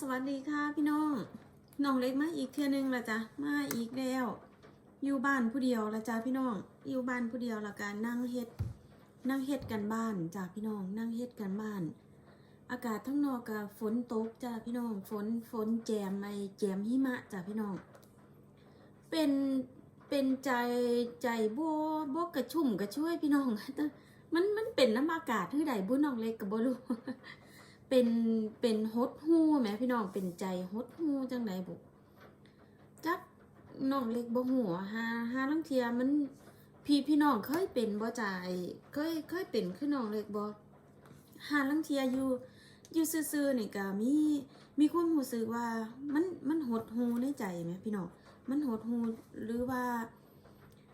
สวัสดีค่ะพี่น้อง น้องเล็กมาอีกเทื่อนึงละจ้ะ มาอีกแล้ว อยู่บ้านผู้เดียวละจ้าพี่น้อง อยู่บ้านผู้เดียวละกันนั่งเฮ็ด นั่งเฮ็ดกันบ้านจ้าพี่น้อง นั่งเฮ็ดกันบ้าน อากาศทั้งนอกกับฝนตกจ้าพี่น้อง ฝน ฝนแจมไอแจมหิมะจ้าพี่น้อง เป็น เป็นใจ ใจบัวบัวกระชุ่มกระช่วยพี่น้อง มัน มันเป็นน้ำอากาศที่ใดบุน้องเล็กกับบ่รู้ เป็นเป็นฮดฮู้แหมพี่น้องเป็นใจฮดฮู้จังไดบุจักน้องเล็กบ่หัวหาหาลังเทียมันพี่พี่น้องเคยเป็นบ่จ่ายเคยเคยเป็นคือน้องเล็กบ่หาลังเทียอยู่อยู่ซื่อๆนี่ก็มีมีความรู้สึกว่ามันมันหดฮู้ในใจแหมพี่น้องมันหดฮู้หรือว่า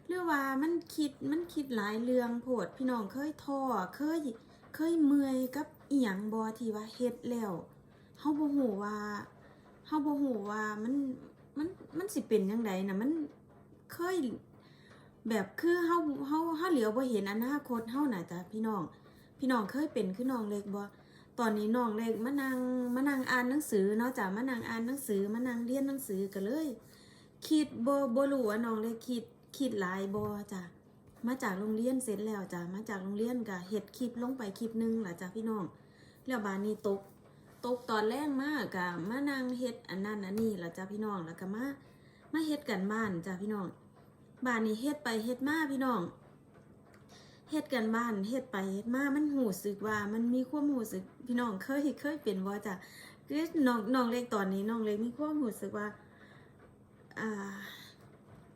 หรือว่ามันคิดมันคิดหลายเรื่องโพดพี่น้องเคยท้อเคย เคยเมื่อยกับอีหยังบ่ที่ว่าเฮ็ดแล้วเฮาบ่ฮู้ว่าเฮาบ่ฮู้ว่ามันมันมันสิเป็นจังไดนะมันเคยแบบคือเฮาเฮาเฮาเหลียวบ่เห็นอนาคตเฮาน่ะจ้ะพี่น้อง พี่น้องเคยเป็นคือน้องเล็กบ่ตอนนี้น้องเล็กมานั่งมานั่งอ่านหนังสือเนาะจ้ะมานั่งอ่านหนังสือมานั่งเรียนหนังสือก็เลย คิดบ่บ่รู้ว่าน้องเล็กคิดคิดหลายบ่จ้ะ มาจากโรงเรียนเสร็จแล้วจ้ะมาจากโรงเรียนก็เฮ็ดคลิปลงไปคลิปหนึงหล่ะจ้ะพี่น้อง แล้วบานนี้ตก ตกตอนแรกมากกะมานั่งเฮ็ดอันนั้นอันนี้หล่ะจ้ะพี่น้องแล้วก็มามาเฮ็ดกันบ้านจ้ะพี่น้องบ้านนี้เฮ็ดไปเฮ็ดมาพี่น้องเฮ็ดกันบ้านเฮ็ดไปเฮ็ดมามันหูสึกว่ามันมีความหูสึกพี่น้องเคยเคยเป็นบ่จ้ะคือน้องน้องเล็กตอนนี้น้องเล็กมีความหูสึกว่า อ่า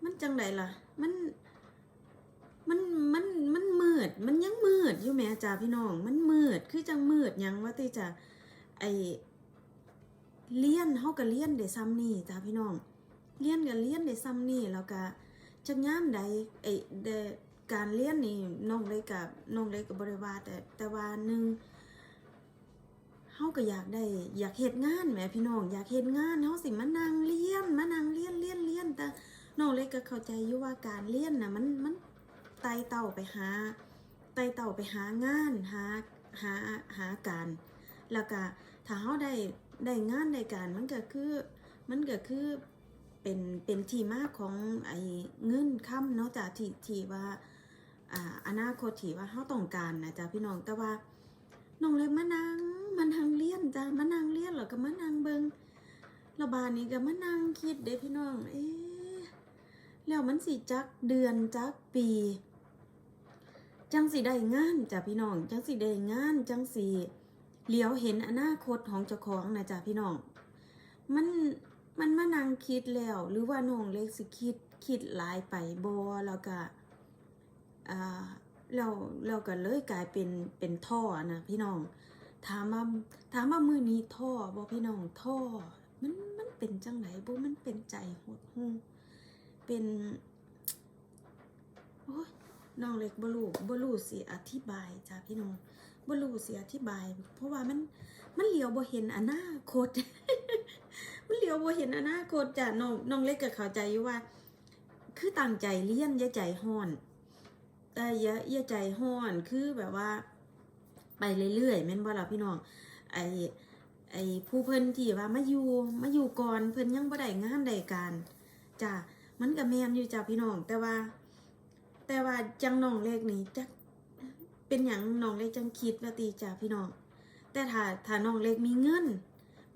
มันจังไดล่ะ มัน มันมันมันมืดมันยังมืดอยู่แม่จ้าพี่น้อง มันมืดคือจังมืดยังว่าติจะไอเลี้ยนเฮาก็เลี้ยนได้ซ้ำนี่จ้าพี่น้องเลี้ยนก็เลี้ยนได้ซ้ำนี่แล้วก็จักยามใดไอเดการเลี้ยนนี่น้องเลยกับน้องเลยก็บ่ได้ว่าแต่แต่ว่าหนึงเฮาก็อยากได้อยากเฮ็ดงานแหมพี่น้องอยากเฮ็ดงานเฮาสิมานั่งเลี้ยนมานั่งเลี้ยนเลี้ยนเลี้ยนแต่น้องเลยก็เข้าใจอยู่ว่าการเลี้ยนน่ะมันมัน ไต่เต่าไปหาไต่เต่าไปหางานหาหาหาการแล้วก็ถ้าเฮาได้ได้งานได้การมันก็คือมันก็คือเป็นเป็นที่มาของไอ้เงินค้ำเนาะจ้ะที่ที่ว่าอ่าอนาคตที่ว่าเฮาต้องการนะจ้ะพี่น้องแต่ว่าน้องเลยมานั่งมานั่งเรียนจ้ะมานั่งเรียนแล้วก็มานั่งเบิงระบาดนี้ก็มานั่งคิดเด้พี่น้องเอ๊แล้วมันสิจักเดือนจักปี จังสิได้งานจ้ะพี่น้อง จังสิได้งาน จังสิเหลียวเห็นอนาคตของเจ้าของนะจ้ะพี่น้อง มันมันมานั่งคิดแล้ว หรือว่าน้องเล็กสิคิดคิดหลายไปบ่แล้วก็อ่าเราเราก็เลยกลายเป็นเป็นท่อนะพี่น้องถามว่าถามว่ามือนี้ท่อบ่พี่น้องท่อ มันมันเป็นจังไหนบ่มันเป็นใจหดหูเป็นโอ้ย น้องเล็กบลูบลูสิอธิบายจ้าพี่น้องบลูสิอธิบาย เพราะว่ามันมันเหลียวบ่เห็นอนาคต มันเหลียวบ่เห็นอนาคตจ้ะน้องน้องเล็กก็เข้าใจอยู่ว่า คือตั้งใจเรียนอย่าใจห้อนแต่อย่าอย่าใจห้อนคือแบบว่า ไปเรื่อยๆแม่นบ่ล่ะพี่น้องไอไอผู้เพิ่นที่ว่ามาอยู่มาอยู่ก่อนเพิ่นยังบ่ได้งานได้การจ้ะมันก็แม่นอยู่จ้ะพี่น้อง แต่ว่า แต่ว่าจังน้องเล็กนี่จักเป็นอย่างน้องเล็กจังคิดว่าตีจ้าพี่น้อง แต่ถ้าถ้าน้องเล็กมีเงิน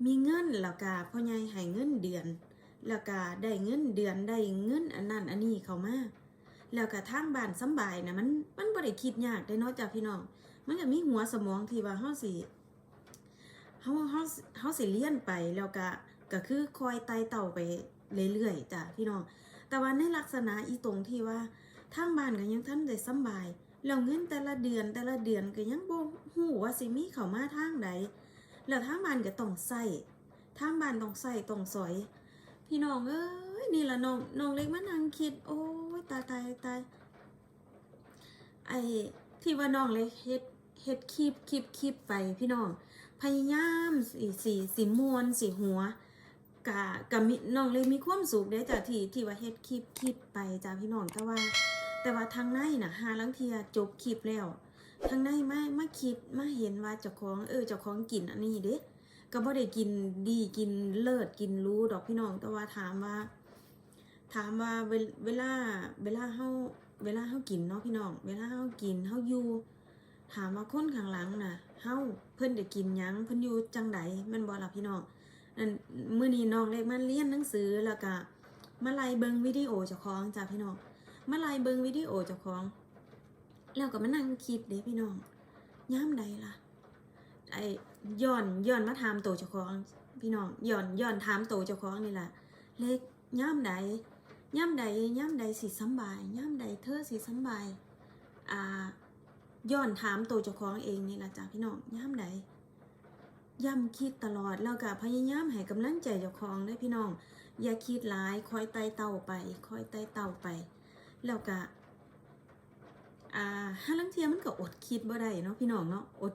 มีเงินแล้วก็พ่อใหญ่ให้เงินเดือน แล้วก็ได้เงินเดือนได้เงินอันนั้นอันนี้เข้ามาแล้วก็ทางบ้านสบายนะมันมันบ่ได้คิดยากได้เนาะจ้าพี่น้อง มันก็มีหัวสมองที่ว่าเฮาสิเฮาเฮาเฮาสิเลี้ยนไปแล้วก็ก็คือคอยไต่เต่าไปเรื่อยๆจ้าพี่น้อง แต่ว่าในลักษณะอีตรงที่ว่า ทางบ้านก็ยังท่านได้สบายแล้วเงินแต่ละเดือนแต่ละเดือนก็ยังบ่ฮู้ว่าสิมีเข้ามาทางใดแล้วทางบ้านก็ต้องใส่ทางบ้านต้องใส่ต้องสอย พี่น้องเอ้ยนี่ละน้องน้องเล็กมานั่งคิด โอ้ยตายตายตายไอ้ที่ว่าน้องเล็กเฮ็ดเฮ็ดคลิปคลิปคลิปไปพี่น้องพยายามสีสีสีมวนสีหัวกะกะมีน้องเลยมีความสุขเด้จ้ะที่ที่ว่าเฮ็ดคลิปคลิปไปจ้ะพี่น้องแต่ว่า แต่ว่าทางในน่ะหาลังเทียจบคลิปแล้ว ทางในมามาคิดมาเห็นว่าเจ้าของเออเจ้าของกินอันนี้เด้ก็บ่ได้กินดีกินเลิศกินรู้ดอกพี่น้อง แต่ว่าถามว่า ถามว่าเวลาเวลาเฮาเวลาเฮากินเนาะพี่น้อง เวลาเฮากินเฮาอยู่ถามว่าคนข้างหลังน่ะเฮาเพิ่นได้กินยังเพิ่นอยู่จังใดม่นบ่ล่ะพี่น้องอันมื้อนี้น้องเล็กมันเรียนหนังสือแล้วก็มาไล่เบิ่งวิดีโอเจ้าของจ้ะพี่น้อง มาไล่เบิงวิดีโอเจ้าของ แล้วก็มานั่งคิดเด้พี่น้องยามใดล่ะไอ้ย้อนย้อนมาถามโตเจ้าของ พี่น้องย้อนย้อนถามโตเจ้าของนี่แหละเล็กย่ามใดย่ามใดย่ามใดสิสบายย่ามใดเธอสิสบายอ่าย้อนถามโตเจ้าของเองนี่แหละจ้ะพี่น้องย่ามใดย่ำคิดตลอดแล้วก็พยายามให้กำลังใจเจ้าของเด้พี่น้อง อย่าคิดหลายคอยไต่เต่าไป คอยไต่เต่าไป แล้วก็อ่าห้าลังเทียมันก็อดคิดบ่ได้เนาะพี่น้องเนาะอด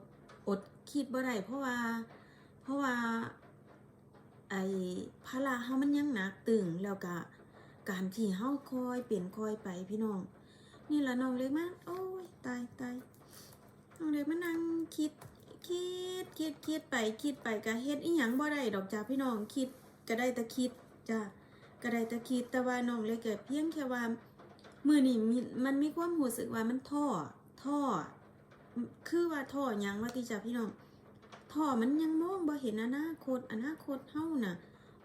อดคิดบ่ได้เพราะว่า เพราะว่าไอ้ภาระเฮามันยังหนักตึงแล้วก็การที่เฮาคอยเปลี่ยนคอยไปพี่น้อง นี่ละน้องเล็กมากโอ้ยตายตายน้องเล็กมานั่งคิดคิดคิดคิดไปคิดไปก็เฮ็ดอีหยังบ่ได้ดอกจ้าพี่น้องคิดก็ได้แต่คิดจ้าก็ได้แต่คิดแต่ว่าน้องเล็กก็เพียงแค่ว่า มือนี้มีมันมีความรู้สึกว่ามันท้อท้อคือว่าท้อหยังว่าติจ้าพี่น้องท่อมันยังมองบ่เห็นอนาคตอนาคตเฮาน่ะ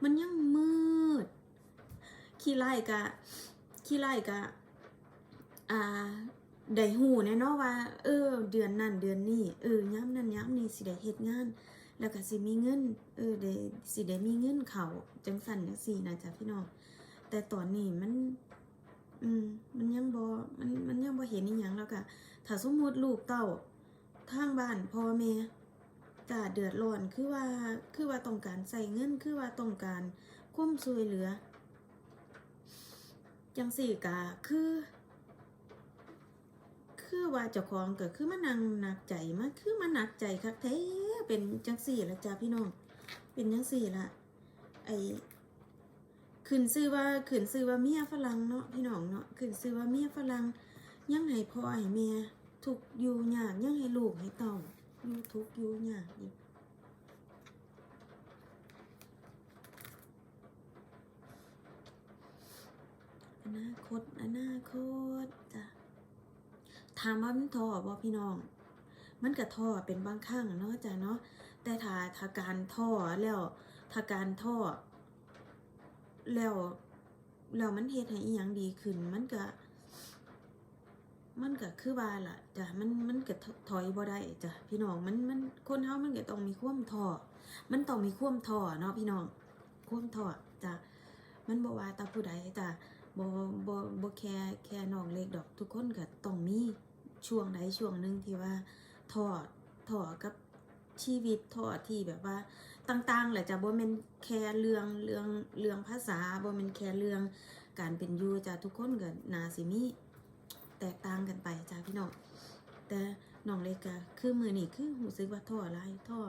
มันยังมืดขี้ไล่กะขี้ไล่กะอ่าได้หูแน่เนาะว่า เออ เดือนนั้นเดือนนี้เออย้ำนั้นย้ำนี้สิได้เฮ็ดงาน แล้วก็สิมีเงิน เออได้สิได้มีเงินเขาจังสั่นจังซี่นะจ๊ะพี่น้องแต่ตอนนี้มัน อืม มันยังบ่มันมันยังบ่เห็นอีหยังแล้วก็ถ้าสมมุติลูกเต้าทางบ้านพ่อแม่จ้าเดือดร้อนคือว่าคือว่าต้องการใส่เงินคือว่าต้องการความช่วยเหลือจังสี่กะคือ คือว่าเจ้าของก็คือมานั่งหนักใจมาคือมาหนักใจคักแท้เป็นจังสี่ละจ้าพี่น้องเป็นจังสี่ละไอ ขึ้นซื้อว่าขึ้นซื้อว่าเมียฝรั่งเนาะพี่น้องเนาะขึ้นซื้อว่าเมียฝรั่งยังให้พ่อให้แม่ทุกอยู่ยากยังให้ลูกให้เต้าอยู่ทุกอยู่ยากอยู่อนาคตอนาคตจ้ะถามว่ามันท้อบ่พี่น้อง มันก็ท้อเป็นบางครั้งเนาะจ้ะเนาะแต่ถ้าถ้าการท้อแล้วถ้าการท้อ แล้วแล้วมันเฮ็ดให้อีหยังดีขึ้น มันก็มันก็คือว่าล่ะจ้ะมันมันก็ถอยบ่ได้จ้ะพี่น้องมันมันคนเฮามันก็ต้องมีความท้อมันต้องมีความท้อเนาะพี่น้องความท้อจ้ะมันบ่ว่าตาผู้ใดจ้ะบ่บ่บ่แค่แค่น้องเล็กดอกทุกคนก็ต้องมีช่วงใดช่วงหนึ่งที่ว่าท้อท้อกับชีวิตท้อที่แบบว่า ต่างๆแหละจ้ะบ่แม่นแค่เรื่องเรื่องเรื่องภาษาบ่แม่นแค่เรื่องการเป็นอยู่จ้ะทุกคนก็น่าสิมีแตกต่างกันไปจ้าพี่น้องแต่น้องเล็กก็คือมือนี่คือหูซึกว่าท่ออะไรท่อ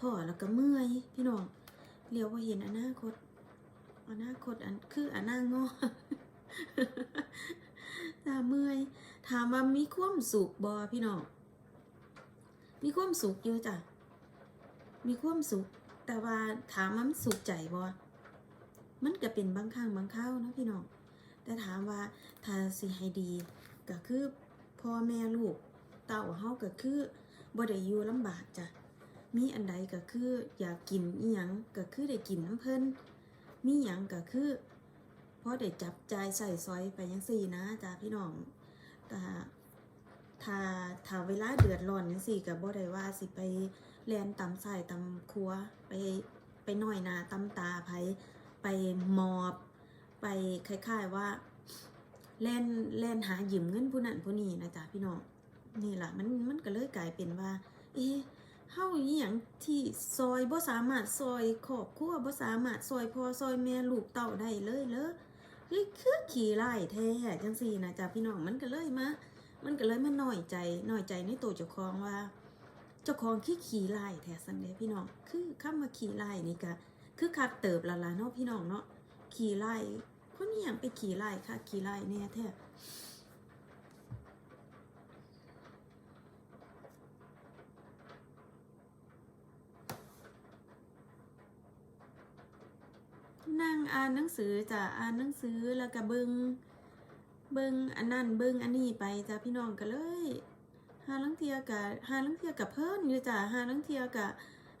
ท่อแล้วก็เมื่อยพี่น้องเลี้ยวว่าเห็นอนาคตอนาคตอันคืออนางงอตาเมื่อยถามว่ามีความสุขบอพี่น้องมีความสุขอยู่จ้ะมีความสุข แต่ว่าถามมันสุขใจบอมันก็เป็นบางครั้งบางคราวนะพี่น้อง แต่ถามว่าถ้าสิให้ดีก็คือพ่อแม่ลูกเต่าเฮาก็คือบ่ได้อยู่ลำบากจ้ะ มีอันใดก็คืออยากกินอีหยังก็คือได้กินน้ำเพิ่นมีหยังก็คือพอได้จับใจใส่ซอยไปจังซี่นะจ้ะพี่น้องแต่ถ้าถ้าเวลาเดือดร้อนจังซี่ก็บ่ได้ว่าสิไป แล่นตำใส่ตำครัวไปไปหน้อยนาตำตาไผไปมอบ ไปคล้ายๆว่าแล่นแล่นหาหยืมเงินผู้นั้นผู้นี้นะจ๊ะพี่น้องนี่แหละมันมันก็เลยกลายเป็นว่า เอ๊ะเฮาอีหยังที่ซอยบ่สามารถซอยครอบครัวบ่สามารถซอยพ่อซอยแม่ลูกเต้าได้เลยเลอเฮ้ยคือขี้ไล่แท้จังซี่นะจ๊ะพี่น้องมันก็เลยมา มันก็เลยมาน้อยใจน้อยใจในตัวเจ้าของว่า เจ้าของขี้ขี่ไล่แถสันเดพี่น้อง คือข้ามาขี่ไล่นี่ก็คือคักเติบละละเนาะพี่น้องเนาะขี่ไล่คนนี้ยังไปขี่ไล่ค่ะขี่ไล่เนี่ยแท้นั่งอ่านหนังสือจะอ่านหนังสือแล้วก็เบิงเบิงอันนั่นเบิงอันนี้ไปจ้ะพี่น้องก็เลยาลังเทียกับหาลังเทียกับเพิ่นอยู่จ้ะหาลังเทียกับ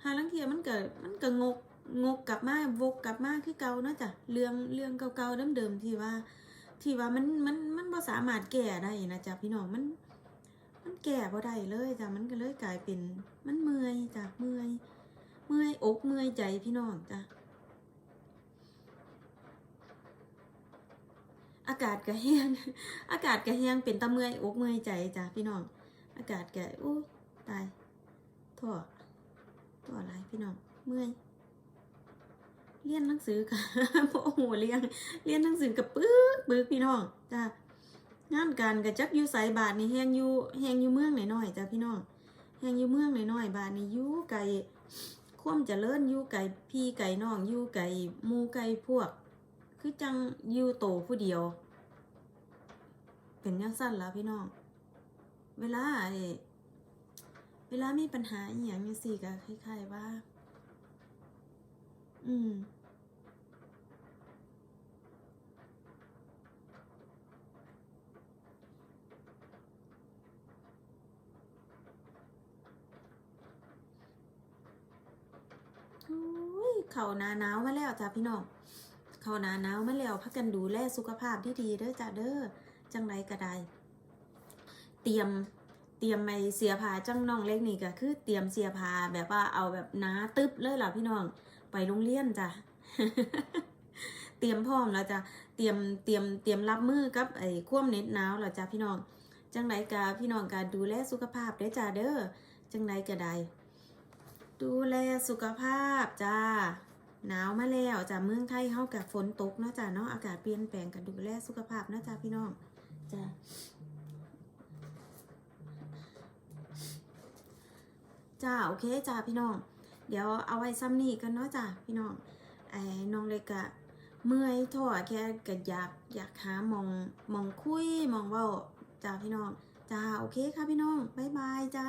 หาลังเทียมันก็มันก็งกงกกลับมาวกกลับมาคือเก่าเนาะจ้ะเรื่องเรื่องเก่าๆเดิมๆที่ว่า ที่ว่ามันมันมันบ่สามารถแก้ได้นะจ๊ะพี่น้องมัน มันแก้บ่ได้เลยจ้ะมันก็เลยกลายเป็น มันเมื่อยจ้ะเมื่อยเมื่อยอกเมื่อยใจพี่น้องจ้ะอากาศก็แห้งอากาศก็แห้งเป็นตะเมื่อยอกเมื่อยใจจ้ะพี่น้อง อากาศแก็อู้ตายทั่วทั่วอะไรพี่น้องเมื่อยเรียนหนังสือค่ะโอ้โหเรียนเรียนหนังสือกับปึกปึกพี่น้องจ้ะงานการกระจักอยู่ไสบาทนี่แฮงอยู่แฮงอยู่เมืองหน่อยๆจ้ะพี่น้องแฮงอยู่เมืองหน่อยๆบาทนี่ยู่ไกลความเจริญอยู่ไกลพี่ไก่น้องยู่ไกลหมูไกลพวก คือจังยู่โตผู้เดียว เป็นยังสั้นและพี่น้อง เวลาเวลามีปัญหาอีหยังจังซี่ก็คล้ายๆว่า อืมอุ้ยเขาหนาหนาวมาแล้วจ้ะพี่น้องเขาหนาหนาวมาแล้วพักกันดูแลสุขภาพที่ดีเด้อจ้ะเด้อจังไรก็ได้ เตรียมเตรียมไอเสียผาจังน้องเล็กนี่ก็คือเตรียมเสียผาแบบว่าเอาแบบหนาตึ๊บเลยล่ะพี่น้องไปโรงเรียนจ้ะเตรียมพร้อมแล้วจ้ะเตรียมเตรียมเตรียมรับมือกับไอ้ควมเน็ดหนาวแล้วจ้ะพี่น้องจังไรก็พี่น้องก็ดูแลสุขภาพเด้จ้ะเด้อจังไรก็ได้ดูแลสุขภาพจ้าหนาวมาแล้วจ้าเมืองไทยเฮากับฝนตกเนาะจ้าเนาะอากาศเปลี่ยนแปลงกันดูแลสุขภาพนะจ้าพี่น้องจ้า จ้าโอเคจ้าพี่น้อง เดี๋ยวเอาไว้ซ้ำนี่กันเนาะจ้าพี่น้องไอ้น้องเล็กอะเมื่อยท้อแค่ก็อยากอยากหามองมองคุยมองเว้าจ้าพี่น้องจ้าโอเคค่ะพี่น้องบ๊ายบายจ้า